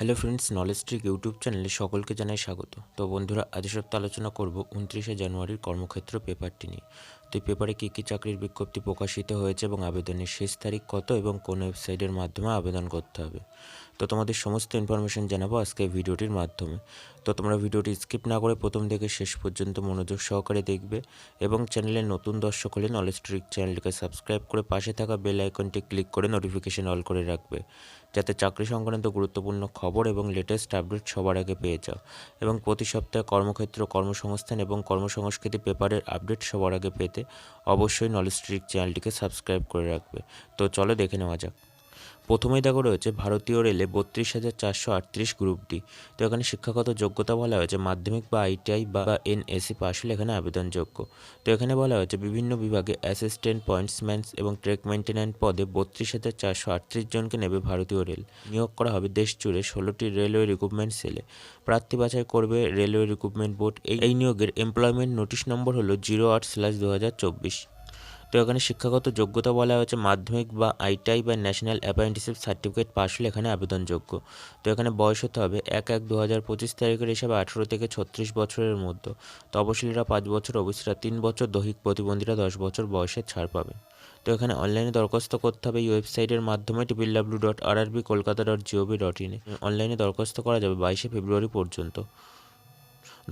Hello friends knowledge trick YouTube চ্যানেলে সকলকে জানাই স্বাগত। তো বন্ধুরা, আজ সপ্তাহে আলোচনা করব উনত্রিশে জানুয়ারির কর্মক্ষেত্র পেপারটি নিয়ে। তো পেপারে কী কী চাকরির বিজ্ঞপ্তি প্রকাশিত হয়েছে এবং আবেদনের শেষ তারিখ কত এবং কোন ওয়েবসাইটের মাধ্যমে আবেদন করতে হবে? তো তোমাদের সমস্ত ইনফরমেশন জানাব আজকে ভিডিওটির মাধ্যমে। তো তোমরা ভিডিওটি স্কিপ না করে প্রথম থেকে শেষ পর্যন্ত মনোযোগ সহকারে দেখবে এবং চ্যানেলের নতুন দর্শক হলে নলেজ ট্রিক চ্যানেলটিকে সাবস্ক্রাইব করে পাশে থাকা বেল আইকনটি ক্লিক করে নোটিফিকেশন অল করে রাখবে। যাতে চাকরি সংক্রান্ত গুরুত্বপূর্ণ খবর এবং লেটেস্ট আপডেট সবার আগে পেয়ে যাও এবং প্রতি সপ্তাহে কর্মক্ষেত্র, কর্মসংস্থান এবং কর্মসংস্কৃতি পেপারের আপডেট সবার আগে পেতে অবশ্যই নলেজ ট্রিক চ্যানেলটিকে সাবস্ক্রাইব করে রাখবে। তো চলো দেখে নেওয়া যাক। প্রথমেই দেখো রয়েছে ভারতীয় রেলে বত্রিশ হাজার চারশো আটত্রিশ গ্রুপ ডি তো এখানে শিক্ষাগত যোগ্যতা বলা হয়েছে, মাধ্যমিক বা আইটিআই বা এনএসি পাস হলে এখানে আবেদনযোগ্য। তো এখানে বলা হয়েছে বিভিন্ন বিভাগে অ্যাসিস্ট্যান্ট পয়েন্টসম্যান এবং ট্রেক মেনটেন্যান্ট পদে বত্রিশ হাজার চারশো আটত্রিশ জনকে নেবে ভারতীয় রেল। নিয়োগ করা হবে দেশ জুড়ে ষোলোটি রেলওয়ে রিক্রুটমেন্ট সেলে প্রার্থী বাছাই করবে রেলওয়ে রিক্রুটমেন্ট বোর্ড এই নিয়োগের এমপ্লয়মেন্ট নোটিশ নম্বর হলো জিরো আট স্ল্যাশ দু হাজার চব্বিশ তো এখানে শিক্ষাগত যোগ্যতা বলা হয়েছে, মাধ্যমিক বা আইটিআই বা ন্যাশনাল অ্যাপ্রেন্টিসশিপ সার্টিফিকেট পাশ হলে এখানে আবেদনযোগ্য। তো এখানে বয়স হতে হবে এক এক দু হাজার পঁচিশ তারিখের হিসাবে আঠেরো থেকে ছত্রিশ বছরের মধ্যে। তপশিলীরা পাঁচ বছর, ওবিসিরা তিন বছর, দৈহিক প্রতিবন্ধীরা দশ বছর বয়সের ছাড় পাবে। তো এখানে অনলাইনে দরখাস্ত করতে হবে। এই ওয়েবসাইটের মাধ্যমে triple W dot R Kolkata dot GOV dot ইনে অনলাইনে দরখাস্ত করা যাবে বাইশে ফেব্রুয়ারি পর্যন্ত।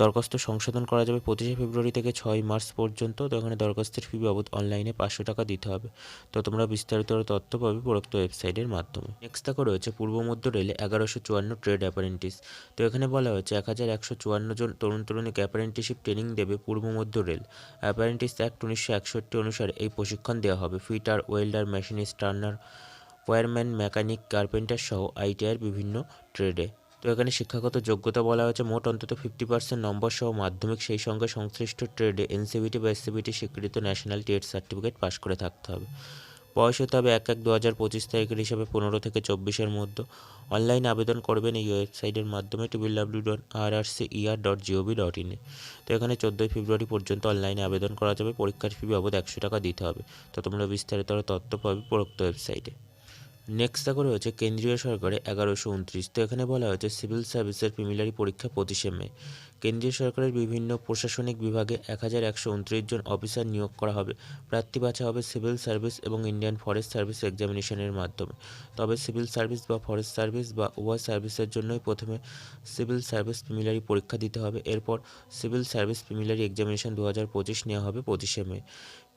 দরখাস্ত সংশোধন করা যাবে পঁচিশে ফেব্রুয়ারি থেকে ছয় মার্চ পর্যন্ত। তো এখানে দরখাস্তের ফি বাবদ অনলাইনে পাঁচশো টাকা দিতে হবে। তো তোমরা বিস্তারিত তথ্য পাবে উপরোক্ত ওয়েবসাইটের মাধ্যমে। নেক্সট দেখো রয়েছে পূর্ব মধ্য রেলে এগারোশো চুয়ান্ন ট্রেড অ্যাপারেন্টিস তো এখানে বলা হয়েছে এক হাজার একশো চুয়ান্ন জন তরুণ তরুণীকে অ্যাপারেন্টিসশিপ ট্রেনিং দেবে পূর্ব মধ্য রেল। অ্যাপারেন্টিস অ্যাক্ট উনিশশো একষট্টি অনুসারে এই প্রশিক্ষণ দেওয়া হবে। Fitter welder machinist turner wireman mechanic carpenter সহ আইটিআইয়ের বিভিন্ন ট্রেডে তো এখানে শিক্ষাগত যোগ্যতা বলা হয়েছে। মোট অন্তত ফিফটি পার্সেন্ট নম্বর সহ মাধ্যমিক সেই সঙ্গে সংশ্লিষ্ট ট্রেডে এনসিবিটি বা এসসিবিটি স্বীকৃত ন্যাশনাল টেট সার্টিফিকেট পাস করে থাকতে হবে। বয়স হতে হবে এক এক দু হাজার পঁচিশ তারিখের হিসাবে পনেরো থেকে চব্বিশের মধ্যে। অনলাইন আবেদন করবেন এই ওয়েবসাইটের মাধ্যমে triple W dot R R C ER dot GOV dot ইনে তো এখানে চোদ্দোই ফেব্রুয়ারি পর্যন্ত অনলাইনে আবেদন করা যাবে। পরীক্ষার ফি বাবদ একশো টাকা দিতে হবে। তো তোমরা বিস্তারিত তথ্য পাবে উপরোক্ত ওয়েবসাইটে নেক্সট দেখো রয়েছে কেন্দ্রীয় সরকারের এগারোশো উনত্রিশ। তো এখানে বলা হয়েছে সিভিল সার্ভিসের প্রিমিলারি পরীক্ষা পঁচিশে মে। কেন্দ্রীয় সরকারের বিভিন্ন প্রশাসনিক বিভাগে এক হাজার একশো উনত্রিশ জন অফিসার নিয়োগ করা হবে। প্রার্থী বাছা হবে সিভিল সার্ভিস এবং ইন্ডিয়ান ফরেস্ট সার্ভিস এক্সামিনেশনের মাধ্যমে। তবে সিভিল সার্ভিস বা ফরেস্ট সার্ভিস বা উভয় সার্ভিসের জন্যই প্রথমে সিভিল সার্ভিস প্রিমিলারি পরীক্ষা দিতে হবে। এরপর সিভিল সার্ভিস প্রিমিলারি এক্সামিনেশন দু হাজার পঁচিশ নেওয়া হবে পঁচিশে মে।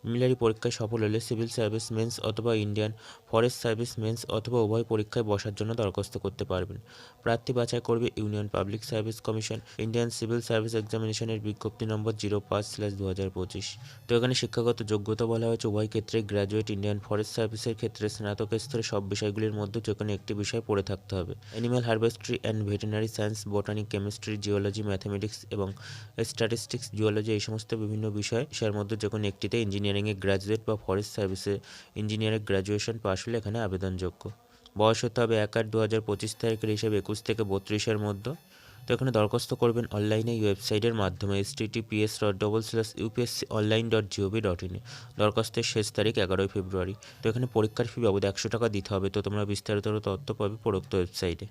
প্রিমিলারি পরীক্ষায় সফল হলে সিভিল সার্ভিস মেন্স অথবা ইন্ডিয়ান ফরেস্ট সার্ভিস মেন্স অথবা উভয় পরীক্ষায় বসার জন্য দরখাস্ত করতে পারবেন। প্রার্থী বাছাই করবে union public service commission. Indian civil service এক্সামিনেশনের বিজ্ঞপ্তি নম্বর জিরো পাঁচ স্ল্যাশ দু হাজার পঁচিশ। তো এখানে শিক্ষাগত যোগ্যতা বলা হয়েছে। উভয় ক্ষেত্রে গ্র্যাজুয়েট ইন্ডিয়ান ফরেস্ট সার্ভিসের ক্ষেত্রে স্নাতক স্তরে সব বিষয়গুলির মধ্যে যে কোনো একটি বিষয় পড়ে থাকতে হবে। Animal হার্ভেস্ট্রি and veterinary science botany chemistry, geology, mathematics এবং স্ট্যাটিস্টিক্স, জিওলজি এই সমস্ত বিভিন্ন বিষয়, বিষয়ের মধ্যে যে কোনো একটিতে ইঞ্জিনিয়ারিংয়ে গ্র্যাজুয়েট বা ফরেস্ট সার্ভিসে ইঞ্জিনিয়ারিং গ্র্যাজুয়েশন পাশ হলে এখানে আবেদনযোগ্য। বয়স হতে হবে এক আট দু হাজার পঁচিশ তারিখের হিসেবে একুশ থেকে বত্রিশের মধ্যে। তো এখানে দরখাস্ত করবেন অনলাইনে ওয়েবসাইটের মাধ্যমে S T T PS dot double slash UPSC online dot GOV dot ইনে দরখাস্তের শেষ তারিখ এগারোই ফেব্রুয়ারি। তো এখানে পরীক্ষার ফি বাবদ একশো টাকা দিতে হবে। তো তোমরা বিস্তারিত তথ্য পাবে প্রোক্ত ওয়েবসাইটে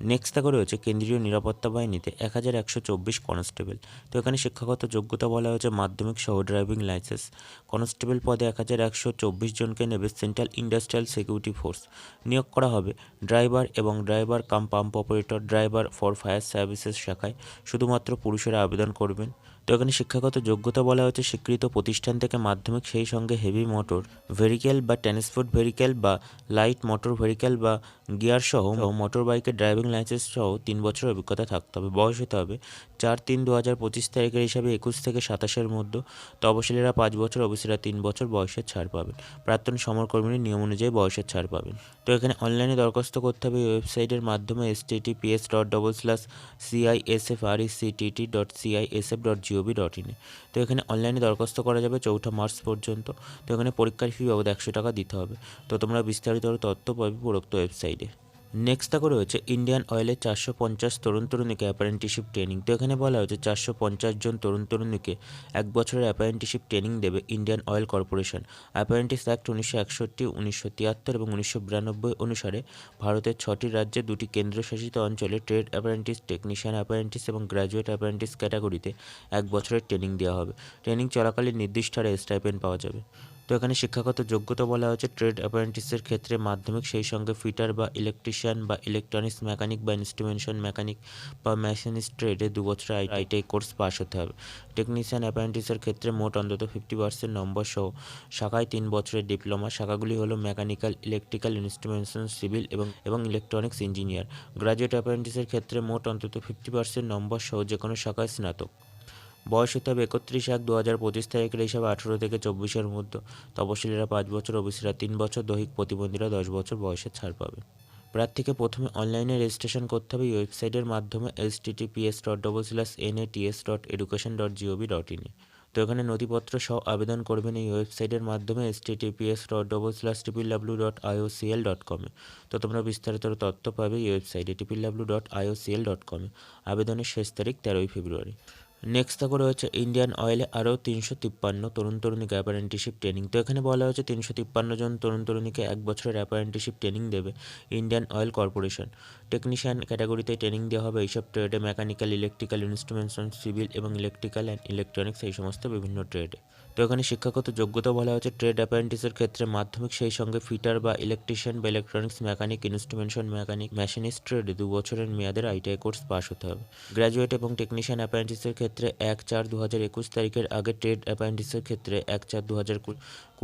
নেক্সট থাকে রয়েছে কেন্দ্রীয় নিরাপত্তা বাহিনীতে এক হাজার একশো চব্বিশ কনস্টেবল তো এখানে শিক্ষাগত যোগ্যতা বলা হয়েছে মাধ্যমিক সহ ড্রাইভিং লাইসেন্স কনস্টেবল পদে এক হাজার একশো চব্বিশ জনকে নেবে সেন্ট্রাল ইন্ডাস্ট্রিয়াল সিকিউরিটি ফোর্স নিয়োগ করা হবে ড্রাইভার এবং driver cum pump operator driver for fire services শাখায়। শুধুমাত্র পুরুষেরা আবেদন করবেন। তো এখানে শিক্ষাগত যোগ্যতা বলা হচ্ছে স্বীকৃত প্রতিষ্ঠান থেকে মাধ্যমিক সেই সঙ্গে হেভি মোটর ভেহিক্যাল বা ট্রান্সপোর্ট ভেহিক্যাল বা লাইট মোটর ভেহিক্যাল বা গিয়ার সহ মোটর বাইকের ড্রাইভিং লাইসেন্স সহ তিন বছর অভিজ্ঞতা থাকতে হবে। বয়স হতে হবে চার তিন দু হাজার পঁচিশ তারিখের হিসাবে একুশ থেকে সাতাশের মধ্যে। তপশিলীরা পাঁচ বছর অবশ্যীরা তিন বছর বয়সের ছাড় পাবেন। প্রাক্তন সমরকর্মীর নিয়ম অনুযায়ী বয়সের ছাড় পাবেন। তো এখানে অনলাইনে দরখাস্ত করতে হবে। ওয়েবসাইটের মাধ্যমে S T T PS dot double slash CISF R E C T T dot CISF dot GOV dot ইনে তো এখানে অনলাইনে দরখাস্ত করা যাবে চৌঠা মার্চ পর্যন্ত। তো এখানে পরীক্ষার ফি বাবদ একশো টাকা দিতে হবে। তো তোমরা বিস্তারিত তথ্য পাবে উপরোক্ত ওয়েবসাইটে নেক্সট দেখো রয়েছে ইন্ডিয়ান অয়েলের চারশো পঞ্চাশ তরুণ তরুণীকে অ্যাপারেন্টিশিপ ট্রেনিং তো এখানে বলা হয়েছে চারশো পঞ্চাশ জন তরুণ তরুণীকে এক বছরের অ্যাপারেন্টিশিপ ট্রেনিং দেবে Indian Oil Corporation apprentice act উনিশশো একষট্টি, উনিশশো তিয়াত্তর এবং উনিশশো বিরানব্বই অনুসারে ভারতের ছটি রাজ্যে দুটি কেন্দ্রশাসিত অঞ্চলে ট্রেড অ্যাপারেন্টিস টেকনিশিয়ান অ্যাপারেন্টিস এবং গ্র্যাজুয়েট অ্যাপারেন্টিস ক্যাটাগরিতে এক বছরের ট্রেনিং দেওয়া হবে। ট্রেনিং চলাকালীন নির্দিষ্ট হারে স্টাইপেন্ড পাওয়া যাবে। তো এখানে শিক্ষাগত যোগ্যতা বলা হচ্ছে ট্রেড অ্যাপ্রেন্টিসের ক্ষেত্রে মাধ্যমিক, সেই সঙ্গে ফিটার বা ইলেকট্রিশিয়ান বা ইলেকট্রনিক্স মেকানিক বা ইনস্ট্রুমেন্টেশন মেকানিক বা মেশিনিস্ট ট্রেডে দু বছর আইটিআই কোর্স পাস হতে হবে। টেকনিশিয়ান অ্যাপ্রেন্টিসের ক্ষেত্রে মোট অন্তত ফিফটি পার্সেন্ট নম্বর সহ শাখায় তিন বছরের ডিপ্লোমা শাখাগুলি হলো মেকানিক্যাল ইলেকট্রিক্যাল ইনস্ট্রুমেন্টেশন সিভিল এবং এবং ইলেকট্রনিক্স ইঞ্জিনিয়ার গ্রাজুয়েট অ্যাপ্রেন্টিসের ক্ষেত্রে মোট অন্তত ফিফটি পার্সেন্ট নম্বর সহ যে কোনো শাখায় স্নাতক। বয়স হতে হবে একত্রিশ এক দু হাজার পঁচিশ তারিখের হিসাবে আঠেরো থেকে চব্বিশের মধ্যে। তপশিলীরা পাঁচ বছর, ওবিসিরা তিন বছর, দৈহিক প্রতিবন্ধীরা দশ বছর বয়সে ছাড় পাবে। প্রার্থীকে প্রথমে অনলাইনে রেজিস্ট্রেশন করতে হবে ওয়েবসাইটের মাধ্যমে S TTPS dot double slash N A TS dot education dot GOV dot ইনে তো এখানে নথিপত্র সহ আবেদন করবেন এই ওয়েবসাইটের মাধ্যমে S TTPS dot double slash triple W dot IOCL dot কমে তো তোমরা বিস্তারিত তথ্য পাবে এই ওয়েবসাইটে triple W dot IOCL dot কমে আবেদনের শেষ তারিখ তেরোই ফেব্রুয়ারি। নেক্সট থাকো রয়েছে ইন্ডিয়ান অয়েলে আরও তিনশো তিপ্পান্ন তরুণ তরুণীকে অ্যাপারেন্টিশিপ ট্রেনিং তো এখানে বলা হয়েছে তিনশো তিপ্পান্ন জন তরুণ তরুণীকে এক বছরের অ্যাপারেন্টিশিপ ট্রেনিং দেবে ইন্ডিয়ান অয়েল কর্পোরেশন টেকনিশিয়ান ক্যাটাগরিতে ট্রেনিং দেওয়া হবে এইসব ট্রেডে মেকানিক্যাল ইলেকট্রিক্যাল ইনস্ট্রুমেন্টস সিভিল এবং ইলেকট্রিক্যাল অ্যান্ড ইলেকট্রনিক্স এই সমস্ত বিভিন্ন ট্রেডে তো এখানে শিক্ষাগত যোগ্যতা বলা হচ্ছে ট্রেড অ্যাপ্রেন্টিসের ক্ষেত্রে মাধ্যমিক সেই সঙ্গে ফিটার বা ইলেকট্রিশিয়ান বা electronics mechanic instrumentation mechanic machinist trade দু বছরের মেয়াদের আইটিআই কোর্স পাস হতে হবে। গ্র্যাজুয়েট এবং টেকনিশিয়ান অ্যাপ্রেন্টিসের ক্ষেত্রে এক চার দু হাজার একুশ তারিখের আগে ট্রেড অ্যাপ্রেন্টিসের ক্ষেত্রে এক চার দু হাজার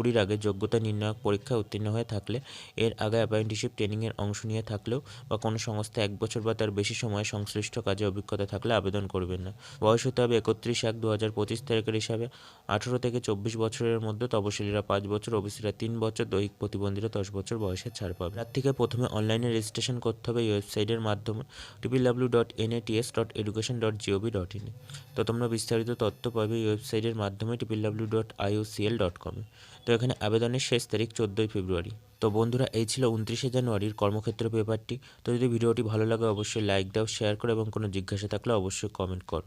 কুড়ির আগে যোগ্যতা নির্ণায়ক পরীক্ষায় উত্তীর্ণ হয়ে থাকলে এর আগে অ্যাপ্রেন্টিসশিপ ট্রেনিংয়ের অংশ নিয়ে থাকলেও বা কোনো সংস্থা এক বছর বা তার বেশি সময় সংশ্লিষ্ট কাজে অভিজ্ঞতা থাকলে আবেদন করবেন না। বয়স হতে হবে একত্রিশ এক দু হাজার পঁচিশ তারিখের হিসাবে। আঠেরো থেকে চব্বিশ বছরের মধ্যে তপশিলীরা পাঁচ বছর, ওবিসিরা তিন বছর, দৈহিক প্রতিবন্ধীরা দশ বছর বয়সে ছাড় পাবে। তার থেকে প্রথমে অনলাইনে রেজিস্ট্রেশন করতে হবে এই ওয়েবসাইটের মাধ্যমে triple dot N ATS dot education dot GOV dot in তো তোমরা বিস্তারিত তথ্য পাবে এই ওয়েবসাইটের মাধ্যমে triple W dot IOCL dot কমে তো এখানে আবেদনের শেষ তারিখ চোদ্দোই ফেব্রুয়ারি। তো বন্ধুরা, এই ছিল উনত্রিশে জানুয়ারির কর্মক্ষেত্র পেপারটি। তো যদি ভিডিওটি ভালো লাগে, অবশ্যই লাইক দাও, শেয়ার করো এবং কোনো জিজ্ঞাসা থাকলে অবশ্যই কমেন্ট করো।